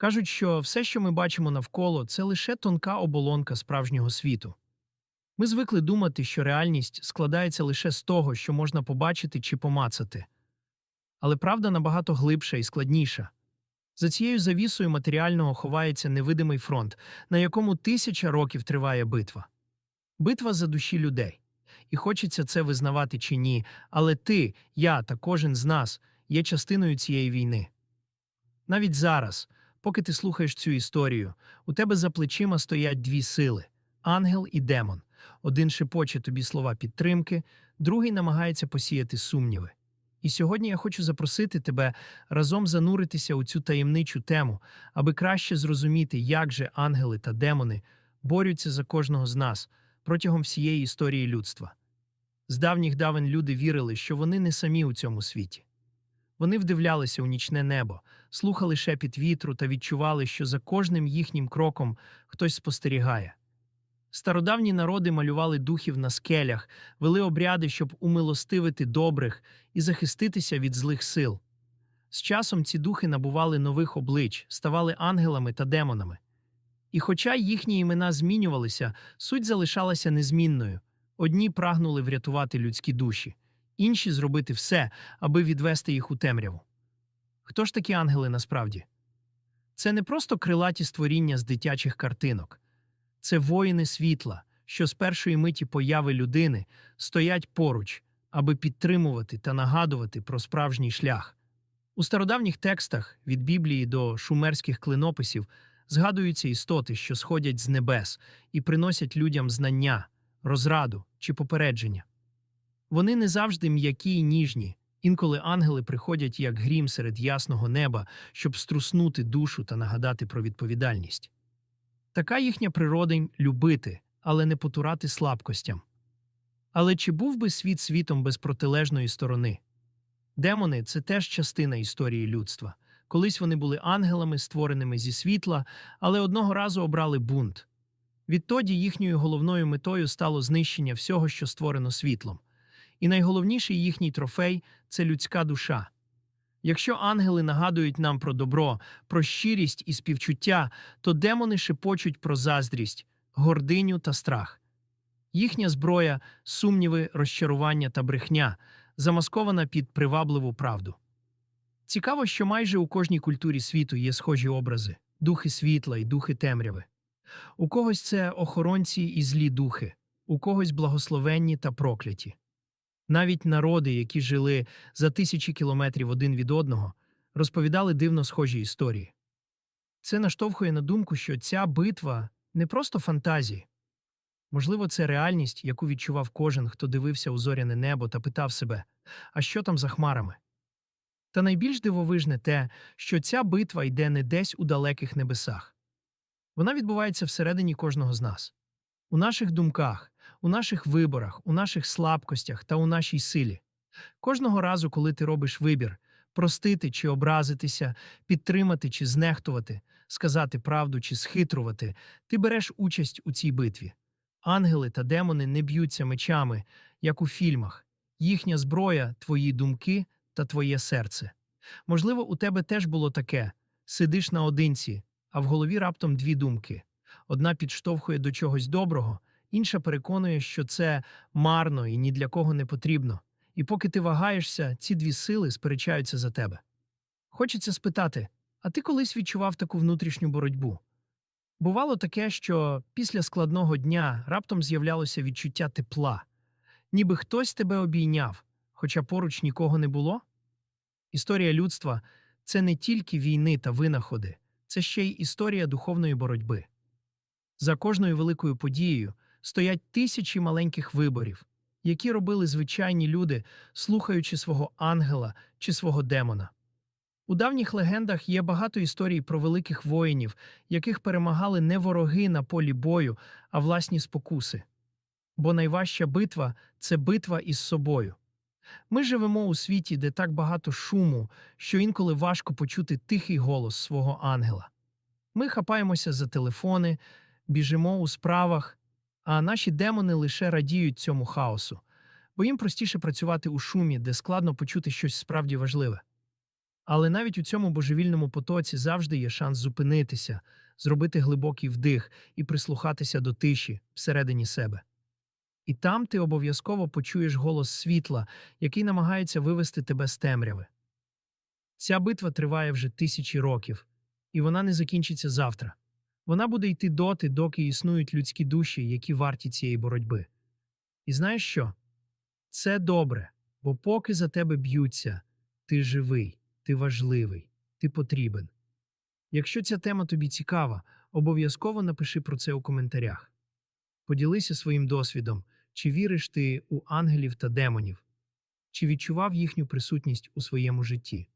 Кажуть, що все, що ми бачимо навколо, це лише тонка оболонка справжнього світу. Ми звикли думати, що реальність складається лише з того, що можна побачити чи помацати. Але правда набагато глибша і складніша. За цією завісою матеріального ховається невидимий фронт, на якому тисяча років триває битва. Битва за душі людей. І хочеться це визнавати чи ні, але ти, я та кожен з нас є частиною цієї війни. Навіть зараз, поки ти слухаєш цю історію, у тебе за плечима стоять дві сили ангел і демон. Один шепоче тобі слова підтримки, другий намагається посіяти сумніви. І сьогодні я хочу запросити тебе разом зануритися у цю таємничу тему, аби краще зрозуміти, як же ангели та демони борються за кожного з нас протягом всієї історії людства. З давніх давен люди вірили, що вони не самі у цьому світі. Вони вдивлялися у нічне небо, слухали шепіт вітру та відчували, що за кожним їхнім кроком хтось спостерігає. Стародавні народи малювали духів на скелях, вели обряди, щоб умилостивити добрих і захиститися від злих сил. З часом ці духи набували нових облич, ставали ангелами та демонами. І хоча їхні імена змінювалися, суть залишалася незмінною. Одні прагнули врятувати людські душі, інші зробити все, аби відвести їх у темряву. Хто ж такі ангели насправді? Це не просто крилаті створіння з дитячих картинок. Це воїни світла, що з першої миті появи людини стоять поруч, аби підтримувати та нагадувати про справжній шлях. У стародавніх текстах від Біблії до шумерських клинописів згадуються істоти, що сходять з небес і приносять людям знання, розраду чи попередження. Вони не завжди м'які й ніжні, інколи ангели приходять як грім серед ясного неба, щоб струснути душу та нагадати про відповідальність. Така їхня природа любити, але не потурати слабкостям. Але чи був би світ світом без протилежної сторони? Демони це теж частина історії людства. Колись вони були ангелами, створеними зі світла, але одного разу обрали бунт. Відтоді їхньою головною метою стало знищення всього, що створено світлом. І найголовніший їхній трофей це людська душа. Якщо ангели нагадують нам про добро, про щирість і співчуття, то демони шепочуть про заздрість, гординю та страх. Їхня зброя сумніви, розчарування та брехня, замаскована під привабливу правду. Цікаво, що майже у кожній культурі світу є схожі образи духи світла і духи темряви. У когось це охоронці і злі духи, у когось благословенні та прокляті. Навіть народи, які жили за тисячі кілометрів один від одного, розповідали дивно схожі історії. Це наштовхує на думку, що ця битва не просто фантазії. Можливо, це реальність, яку відчував кожен, хто дивився у зоряне небо та питав себе, а що там за хмарами? Та найбільш дивовижне те, що ця битва йде не десь у далеких небесах. Вона відбувається всередині кожного з нас, у наших думках, у наших виборах, у наших слабкостях та у нашій силі. Кожного разу, коли ти робиш вибір простити чи образитися, підтримати чи знехтувати, сказати правду чи схитрувати, ти береш участь у цій битві. Ангели та демони не б'ються мечами, як у фільмах. Їхня зброя твої думки та твоє серце. Можливо, у тебе теж було таке сидиш наодинці, а в голові раптом дві думки. Одна підштовхує до чогось доброго, інша переконує, що це марно і ні для кого не потрібно. І поки ти вагаєшся, ці дві сили сперечаються за тебе. Хочеться спитати: а ти колись відчував таку внутрішню боротьбу? Бувало таке, що після складного дня раптом з'являлося відчуття тепла, ніби хтось тебе обійняв, хоча поруч нікого не було? Історія людства це не тільки війни та винаходи, це ще й історія духовної боротьби. За кожною великою подією стоять тисячі маленьких виборів, які робили звичайні люди, слухаючи свого ангела чи свого демона. У давніх легендах є багато історій про великих воїнів, яких перемагали не вороги на полі бою, а власні спокуси. Бо найважча битва це битва із собою. Ми живемо у світі, де так багато шуму, що інколи важко почути тихий голос свого ангела. Ми хапаємося за телефони, біжимо у справах, а наші демони лише радіють цьому хаосу, бо їм простіше працювати у шумі, де складно почути щось справді важливе. Але навіть у цьому божевільному потоці завжди є шанс зупинитися, зробити глибокий вдих і прислухатися до тиші всередині себе. І там ти обов'язково почуєш голос світла, який намагається вивести тебе з темряви. Ця битва триває вже тисячі років, і вона не закінчиться завтра. Вона буде йти доти, доки існують людські душі, які варті цієї боротьби. І знаєш що? Це добре, бо поки за тебе б'ються, ти живий, ти важливий, ти потрібен. Якщо ця тема тобі цікава, обов'язково напиши про це у коментарях. Поділися своїм досвідом, чи віриш ти у ангелів та демонів, чи відчував їхню присутність у своєму житті.